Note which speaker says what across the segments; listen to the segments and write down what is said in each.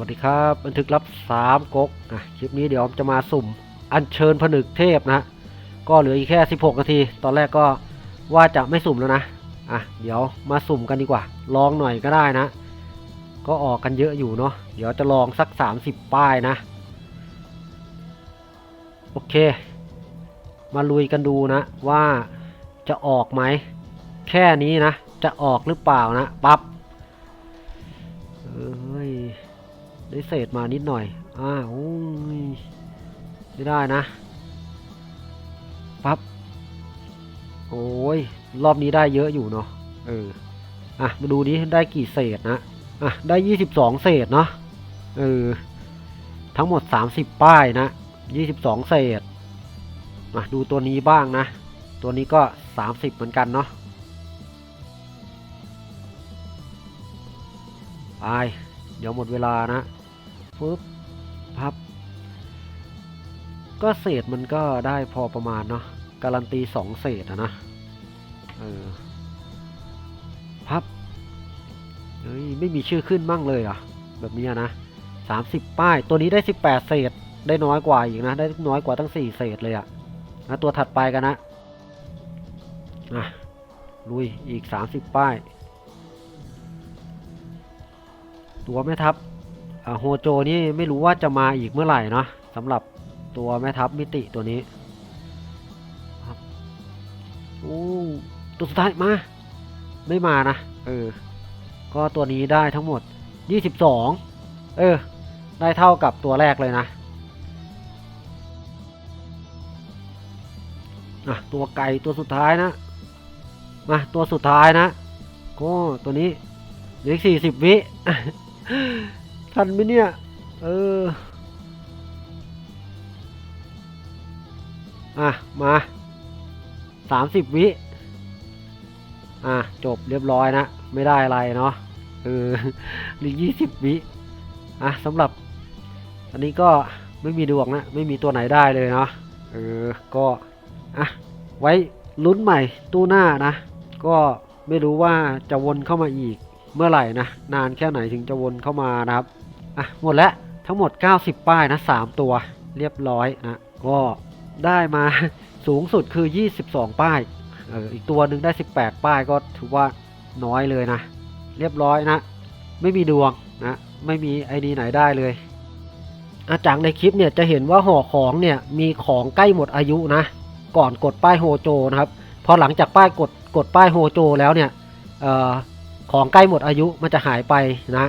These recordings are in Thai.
Speaker 1: วัสดีครับบันทึกรับสามก๊กอะคลิปนี้เดี๋ยวจะมาสุ่มอัญเชิญผนึกเทพนะก็เหลืออีกแค่ 16 นาที ตอนแรกก็ว่าจะไม่สุ่มแล้วนะอะเดี๋ยวมาสุ่มกันดีกว่า ลองหน่อยก็ได้นะ ก็ออกกันเยอะอยู่เนาะเดี๋ยวจะลองสัก 30 ป้ายนะ โอเค มาลุยกันดูนะว่าจะออกไหม แค่นี้นะ จะออกหรือเปล่านะปั๊บเอ้ย ได้เศษมานิดหน่อย อ่าโอ้ยไม่ได้นะ ปั๊บ โอ้ย รอบนี้ได้เยอะอยู่เนาะ เออ อะ มาดูนี้ได้กี่เศษนะ อะ ได้ยี่สิบสองเศษเนาะ เออ ทั้งหมดสามสิบป้ายนะยี่สิบสองเศษ มาดูตัวนี้บ้างนะ ตัวนี้ก็สามสิบเหมือนกันเนาะไปเดี๋ยวหมดเวลานะ ปึ๊บพับ ก็เศษมันก็ได้พอประมาณเนาะการันตีสองเศษอะนะเออพับเฮ้ยไม่มีชื่อขึ้นมั่งเลยเหรอะ แบบนี้นะสามสิบป้าย ตัวนี้ได้สิบแปดเศษ ได้น้อยกว่าอีกนะ ได้น้อยกว่าตั้งสี่เศษเลยอะนะตัวถัดไปกันนะอะลุยอีกสามสิบป้าย ตัวแม่ทัพ โฮโจนี่ไม่รู้ว่าจะมาอีกเมื่อไหร่เนาะสำหรับตัวแม่ทัพมิติตัวนี้ครับโอ้ตัวสุดท้ายมา ไม่มานะ เออ ก็ตัวนี้ได้ทั้งหมด 22 เออ ได้เท่ากับตัวแรกเลยนะอะตัวไก่ตัวสุดท้ายนะ มาตัวสุดท้ายนะก็ตัวนี้เหลืออีกสี่สิบวิ ทันไหมเนี่ย เออ อะ มาสามสิบวิ อะ จบเรียบร้อยนะ ไม่ได้อะไรเนาะเออหรือยี่สิบวิ อะสำหรับ อันนี้ก็ไม่มีดวงนะ ไม่มีตัวไหนได้เลยเนาะเออ ก็ อะ ไว้ลุ้นใหม่ตู้หน้านะ ก็ไม่รู้ว่าจะวนเข้ามาอีก เมื่อไหร่นะนานแค่ไหนถึงจะวนเข้ามานะครับอะหมดแล้วทั้งหมด 90 ป้ายนะ3ตัวเรียบร้อยนะก็ได้มาสูงสุดคือ 22 ป้ายเอออีกตัวหนึ่งได้ 18 ป้ายก็ถือว่าน้อยเลยนะ เรียบร้อยนะ ไม่มีดวงนะไม่มีไอดีไหนได้เลยอาจากในคลิปเนี่ยจะเห็นว่าห่อของเนี่ยมีของใกล้หมดอายุนะ ก่อนกดป้ายโฮโจนะครับพอหลังจากป้ายกดกดป้ายโฮโจแล้วเนี่ยเอ่อ ของใกล้หมดอายุมันจะหายไปนะ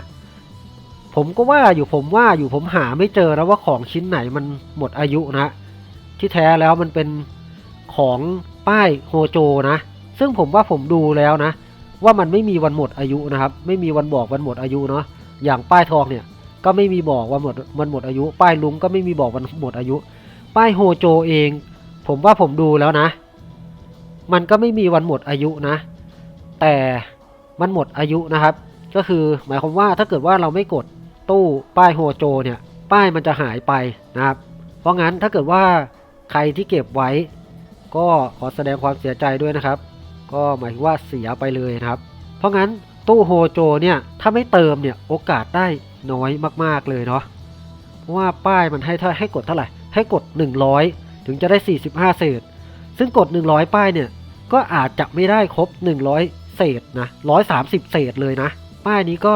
Speaker 1: ผมก็ว่าอยู่ผมว่าอยู่ผมหาไม่เจอแล้วว่าของชิ้นไหนมันหมดอายุนะ ที่แท้แล้วมันเป็นของป้ายโฮโจนะ ซึ่งผมว่าผมดูแล้วนะ ว่ามันไม่มีวันหมดอายุนะครับ ไม่มีวันบอกวันหมดอายุเนาะอย่างป้ายทองเนี่ยก็ไม่มีบอกวันหมดวันหมดอายุ ป้ายลุงก็ไม่มีบอกวันหมดอายุ ป้ายโฮโจเอง ผมว่าผมดูแล้วนะ มันก็ไม่มีวันหมดอายุนะ แต่ มันหมดอายุนะครับ ก็คือหมายความว่าถ้าเกิดว่าเราไม่กดตู้ป้ายโฮโจเนี่ยป้ายมันจะหายไปนะครับ เพราะงั้นถ้าเกิดว่าใครที่เก็บไว้ ก็ขอแสดงความเสียใจด้วยนะครับ ก็หมายถึงว่าเสียไปเลยนะครับ เพราะงั้นตู้โฮโจเนี่ยถ้าไม่เติมเนี่ยโอกาสได้น้อยมากๆเลยเนาะเพราะว่าป้ายมันให้เท่าให้กดเท่าไหร่ให้กด 100 ถึงจะได้ 45 เศษ ซึ่งกด 100 ป้ายเนี่ยก็อาจจะไม่ได้ครบ100 เศษนะ130เศษเลยนะ ป้ายนี้ก็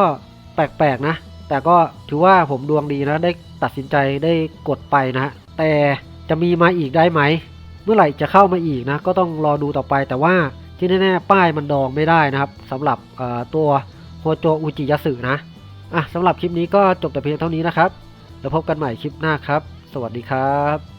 Speaker 1: แปลกๆนะ แต่ก็ถือว่าผมดวงดีนะ ได้ตัดสินใจได้กดไปนะ แต่จะมีมาอีกได้ไหม เมื่อไหร่จะเข้ามาอีกนะ ก็ต้องรอดูต่อไปแต่ว่าที่แน่ๆป้ายมันดองไม่ได้นะครับสำหรับตัวโฮโจอุจิยาสึนะอะสำหรับคลิปนี้ก็จบแต่เพียงเท่านี้นะครับ แล้วพบกันใหม่คลิปหน้าครับ สวัสดีครับ